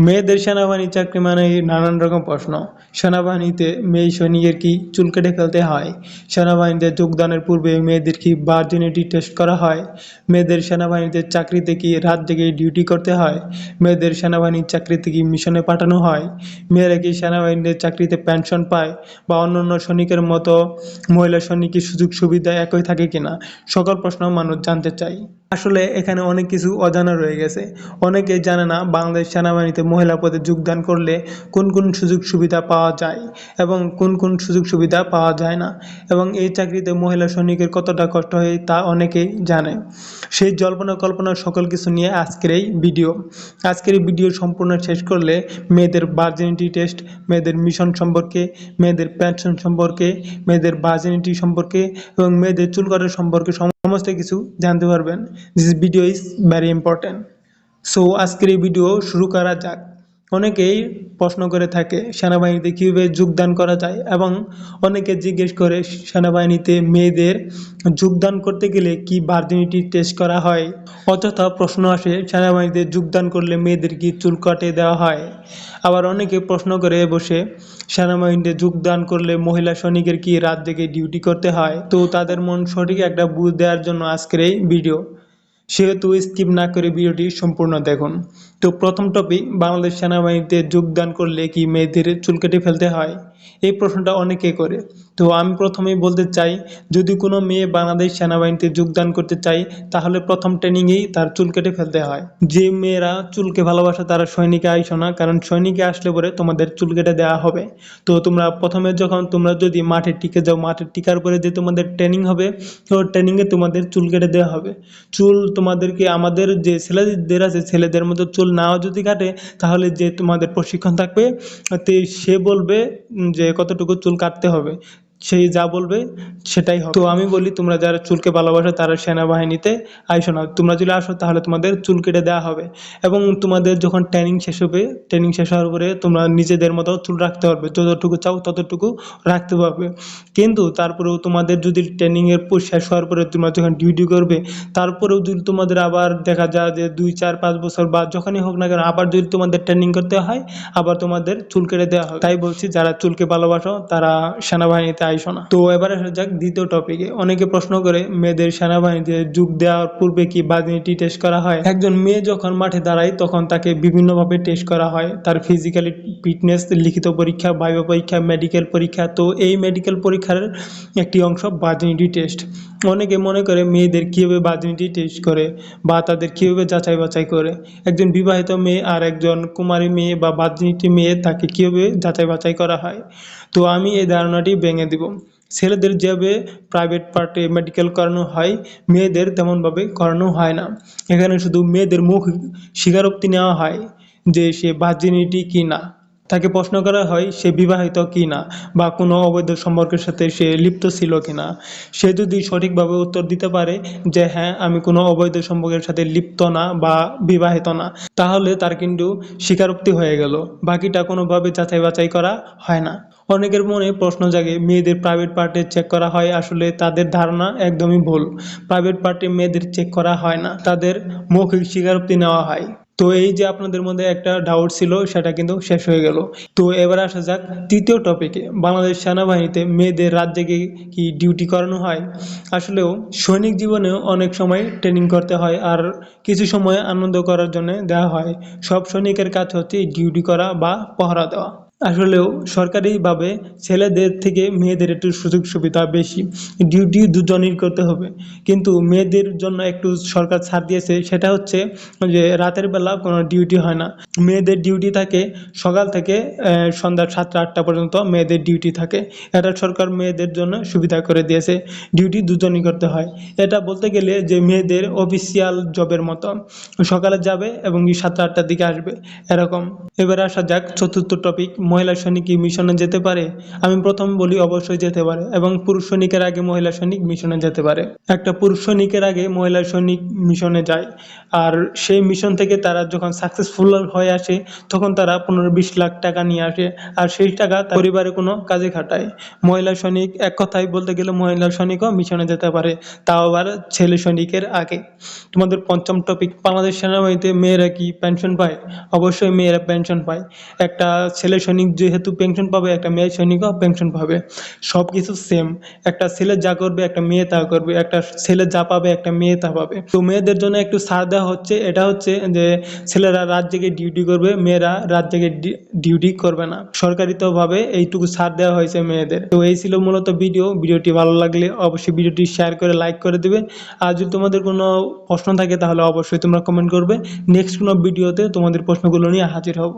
মেয়েদের সেনাবাহিনী চাকরি মানে নানান রকম প্রশ্ন। সেনাবাহিনীতে মেয়ে সৈনিকের কি চুল কেটে ফেলতে হয়? সেনাবাহিনীতে যোগদানের পূর্বে মেয়েদের কি ভার্জিনিটি টেস্ট করা হয়? মেয়েদের সেনাবাহিনীতে চাকরিতে কি রাত জেগে ডিউটি করতে হয়? মেয়েদের সেনাবাহিনীর চাকরিতে কি মিশনে পাঠানো হয়? মেয়েরা কি সেনাবাহিনীতে চাকরিতে পেনশন পায়? বা অন্যান্য সৈনিকের মতো মহিলা সৈনিকের সুযোগ সুবিধা একই থাকে কিনা? সকল প্রশ্ন মানুষ জানতে চায়। আসলে এখানে অনেক কিছু অজানা রয়ে গেছে। অনেকে জানে না বাংলাদেশ সেনাবাহিনীতে মহিলা পদে যোগদান করলে কোন কোন সুযোগ সুবিধা পাওয়া যায় এবং কোন কোন সুযোগ সুবিধা পাওয়া যায় না এবং এই চাকরিতে মহিলা সৈনিকের কতটা কষ্ট হয় তা অনেকেই জানে। সেই জল্পনা কল্পনা সকল কিছু নিয়ে আজকের এই ভিডিও। আজকের এই ভিডিও সম্পূর্ণ শেষ করলে মেয়েদের ভার্জিনিটি টেস্ট মেয়েদের মিশন সম্পর্কে, মেয়েদের পেনশন সম্পর্কে, মেয়েদের ভার্জিনিটি সম্পর্কে এবং মেয়েদের চুল কাটার সম্পর্কে সমস্ত কিছু জানতে পারবেন। This video is very important so আজকের এই ভিডিও শুরু করা যাক। অনেকেই প্রশ্ন করে থাকে, সেনাবাহিনীতে কীভাবে যোগদান করা যায় এবং অনেকে জিজ্ঞেস করে সেনাবাহিনীতে মেয়েদের যোগদান করতে গেলে কি ভার্জিনিটি টেস্ট করা হয়? অযথা প্রশ্ন আসে, সেনাবাহিনীতে যোগদান করলে মেয়েদের কি চুল কাটে দেওয়া হয়? আবার অনেকে প্রশ্ন করে বসে, সেনাবাহিনীতে যোগদান করলে মহিলা সৈনিকের কি রাত জেগে ডিউটি করতে হয়? তো তাদের মন সঠিক একটা বুঝ দেওয়ার জন্য আজকের এই ভিডিও সেহেতু স্কিপ না করে ভিডিওটি সম্পূর্ণ দেখুন। তো প্রথম টপিক বাংলাদেশ সেনাবাহিনীতে যোগদান করলে কি মেয়েদের চুল কেটে ফেলতে হয়? এই প্রশ্নটা অনেকে করে। তো আমি প্রথমেই বলতে চাই, যদি কোনো মেয়ে বাংলাদেশ সেনাবাহিনীতে যোগদান করতে চাই তাহলে প্রথম ট্রেনিংয়েই তার চুল কেটে ফেলতে হয়। যে মেয়েরা চুলকে ভালোবাসে তারা সৈনিকে আইসো না, কারণ সৈনিকে আসলে পরে তোমাদের চুল কেটে দেওয়া হবে। তো তোমরা প্রথমে যখন তোমরা যদি মাঠে টিকে যাও, মাঠে টিকার পরে যে তোমাদের ট্রেনিং হবে তো ট্রেনিংয়ে তোমাদের চুল কেটে দেওয়া হবে। চুল তোমাদেরকে আমাদের যে ছেলেদের আছে, ছেলেদের মতো চুল নাও যদি কাটে, তাহলে যে তোমাদের প্রশিক্ষণ থাকবে, তে সে বলবে যে কতটুকু চুল কাটতে হবে। সেই যা বলবে সেটাই হবে। তো আমি বলি, তোমরা যারা চুলকে ভালোবাসো তারা সেনাবাহিনীতে আইসো না। তোমরা যদি আসো তাহলে তোমাদের চুল কেটে দেওয়া হবে। এবং তোমাদের যখন ট্রেনিং শেষ হবে ট্রেনিং শেষ হওয়ার পরে তোমরা নিজেদের মতো চুল রাখতে পারবে। যতটুকু চাও ততটুকু রাখতে পারবে। কিন্তু তারপরেও তোমাদের যদি ট্রেনিংয়ের শেষ হওয়ার পরে তোমরা যখন ডিউটি করবে, তারপরেও যদি তোমাদের আবার দেখা যায় যে দুই, চার, পাঁচ বছর বা যখনই হোক না কেন, আবার যদি তোমাদের ট্রেনিং করতে হয়, আবার তোমাদের চুল কেটে দেওয়া হয় তাই বলছি, যারা চুলকে ভালোবাসো তারা সেনাবাহিনীতে আইসো না। তো এবার আসা যাক, দ্বিতীয় টপিকে অনেকে প্রশ্ন করে, মেয়েদের সেনাবাহিনীতে যোগ দেওয়ার পূর্বে কি বাদিনীটি টেস্ট করা হয়? একজন মেয়ে যখন মাঠে দাঁড়ায়, তখন তাকে বিভিন্নভাবে টেস্ট করা হয়। তার ফিজিক্যালি ফিটনেস লিখিত পরীক্ষা, বায়ু পরীক্ষা মেডিকেল পরীক্ষা। তো এই মেডিকেল পরীক্ষার একটি অংশ বাদিনীটি টেস্ট অনেকে মনে করে মেয়েদের কীভাবে বাদিনীটি টেস্ট করে বা তাদের কীভাবে যাচাই বাছাই করে। একজন বিবাহিত মেয়ে আর একজন কুমারী মেয়ে বা বাদিনীটি মেয়ে তাকে কীভাবে যাচাই বাছাই করা হয়? তো আমি এই ধারণাটি ভেঙে দিব। ছেলেদের যেভাবে প্রাইভেট পার্টে মেডিকেল করানো হয়, মেয়েদের তেমনভাবে করানো হয় না। এখানে শুধু মেয়েদের মুখ স্বীকারোক্তি নেওয়া হয় যে সে ভার্জিনিটি কি না তাকে প্রশ্ন করা হয়, সে বিবাহিত কি না? বা কোনো অবৈধ সম্পর্কের সাথে সে লিপ্ত ছিল কি না? সে যদি সঠিকভাবে উত্তর দিতে পারে যে হ্যাঁ আমি কোনো অবৈধ সম্পর্কের সাথে লিপ্ত না বা বিবাহিত না, তাহলে তার কিন্তু স্বীকারোক্তি হয়ে গেল। বাকিটা কোনোভাবে যাচাই বাছাই করা হয় না। অনেকের মনে প্রশ্ন জাগে, মেয়েদের প্রাইভেট পার্টে চেক করা হয়, আসলে তাদের ধারণা একদমই ভুল। প্রাইভেট পার্টে মেয়েদের চেক করা হয় না, তাদের মৌখিক স্বীকারোক্তি নেওয়া হয়। তো এই যে আপনাদের মধ্যে একটা ডাউট ছিল, সেটা কিন্তু শেষ হয়ে গেল। তো এবার আসা যাক তৃতীয় টপিকে বাংলাদেশ সেনাবাহিনীতে মেয়েদের রাত জেগে কি ডিউটি করানো হয়? আসলেও সৈনিক জীবনেও অনেক সময় ট্রেনিং করতে হয় আর কিছু সময় আনন্দ করার জন্য দেওয়া হয়। সব সৈনিকের কাজ হচ্ছে ডিউটি করা বা পহরা দেওয়া। আসলেও সরকারিভাবে ছেলেদের থেকে মেয়েদের একটু সুযোগ সুবিধা বেশি। ডিউটি দুজনেরই করতে হবে। কিন্তু মেয়েদের জন্য একটু সরকার ছাড় দিয়েছে, সেটা হচ্ছে যে রাতের বেলা কোনো ডিউটি হয় না। মেয়েদের ডিউটি থাকে সকাল থেকে সন্ধ্যা সাতটা, আটটা পর্যন্ত মেয়েদের ডিউটি থাকে। এটা সরকার মেয়েদের জন্য সুবিধা করে দিয়েছে। ডিউটি দুজনই করতে হয়। এটা বলতে গেলে যে মেয়েদের অফিসিয়াল জবের মতো। সকালে যাবে এবং সাতটা, আটটার দিকে আসবে। এরকম। এবার আসা যাক চতুর্থ টপিক মহিলা সৈনিক কি মিশনে যেতে পারে? আমি প্রথম বলি অবশ্যই যেতে পারে এবং পুরুষ সৈনিকের আগে মহিলা সৈনিক মিশনে যেতে পারে। একটা পুরুষ সৈনিকের আগে মহিলা সৈনিক মিশনে যায় আর সেই মিশন থেকে তারা যখন সাকসেসফুল হয়ে আসে, তখন তারা পনেরো বিশ লাখ টাকা নিয়ে আসে আর সেই টাকা পরিবারে কোনো কাজে খাটায়। মহিলা সৈনিক এক কথায় বলতে গেলে মহিলা সৈনিকও মিশনে যেতে পারে, তাও আবার ছেলে সৈনিকের আগে। তোমাদের পঞ্চম টপিক বাংলাদেশ সেনাবাহিনীতে মেয়েরা কি পেনশন পায়? অবশ্যই মেয়েরা পেনশন পায়। একটা ছেলে সৈনিক যেহেতু পেনশন পাবে, একটা মেয়ে সৈনিকও পেনশন পাবে। সব কিছু সেম একটা ছেলে যা করবে, একটা মেয়ে তা করবে। একটা ছেলে যা পাবে, একটা মেয়ে তা পাবে। তো মেয়েদের জন্য একটু ছাড় দেওয়া হচ্ছে। এটা হচ্ছে যে, ছেলেরা রাত জেগে ডিউটি করবে, মেয়েরা রাত জেগে ডিউটি করবে না। সরকারিতভাবে এইটুকু ছাড় দেওয়া হয়েছে মেয়েদের। তো এই ছিল মূলত ভিডিও ভিডিওটি ভালো লাগলে অবশ্যই ভিডিওটি শেয়ার করে লাইক করে দেবে। আর যদি তোমাদের কোনো প্রশ্ন থাকে, তাহলে অবশ্যই তোমরা কমেন্ট করবে। নেক্সট কোনো ভিডিওতে তোমাদের প্রশ্নগুলো নিয়ে হাজির হব।